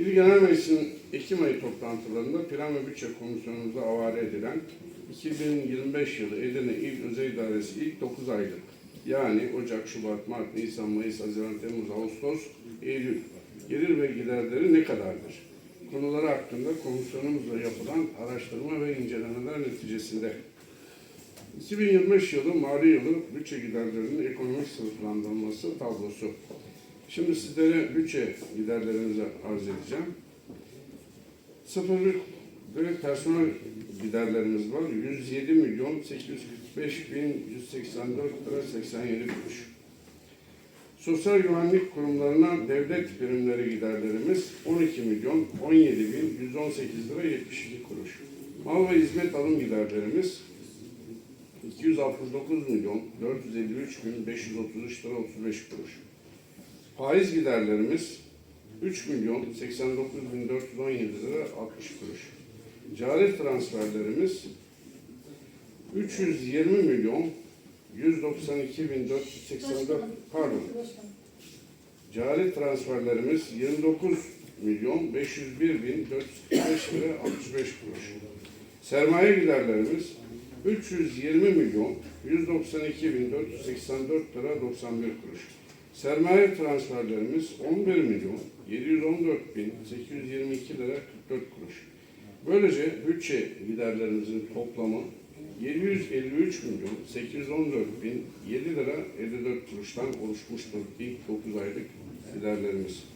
İl Genel Meclisi'nin Ekim ayı toplantılarında Plan ve Bütçe Komisyonumuza havale edilen 2025 yılı Edirne İl Özel İdaresi ilk 9 aylık yani Ocak, Şubat, Mart, Nisan, Mayıs, Haziran, Temmuz, Ağustos, Eylül gelir ve giderleri ne kadardır? Konuları hakkında komisyonumuzla yapılan araştırma ve incelemeler neticesinde 2025 yılı mali yılı bütçe giderlerinin ekonomik sınıflandırılması tablosu. Şimdi sizlere bütçe giderlerimizi arz edeceğim. Sıfır ve personel giderlerimiz var. 107 milyon 845 bin 184 lira 87 kuruş. Sosyal güvenlik kurumlarına devlet birimleri giderlerimiz 12 milyon 17 bin 118 lira 72 kuruş. Mal ve hizmet alım giderlerimiz 269 milyon 453 bin 533 lira 35 kuruş. Faiz giderlerimiz 3 milyon 89 bin 417 lira 60 kuruş. Cari transferlerimiz 320 milyon 192 bin 484 pardon. Cari transferlerimiz 29 milyon 501 bin 445 lira 65 kuruş. Sermaye giderlerimiz 320 milyon 192 bin 484 lira 91 kuruş. Sermaye transferlerimiz 11 milyon 714 bin 822 lira 44 kuruş. Böylece bütçe giderlerimizin toplamı 753 milyon 814 bin 7 lira 54 kuruştan oluşmuştur ilk 9 aylık giderlerimiz.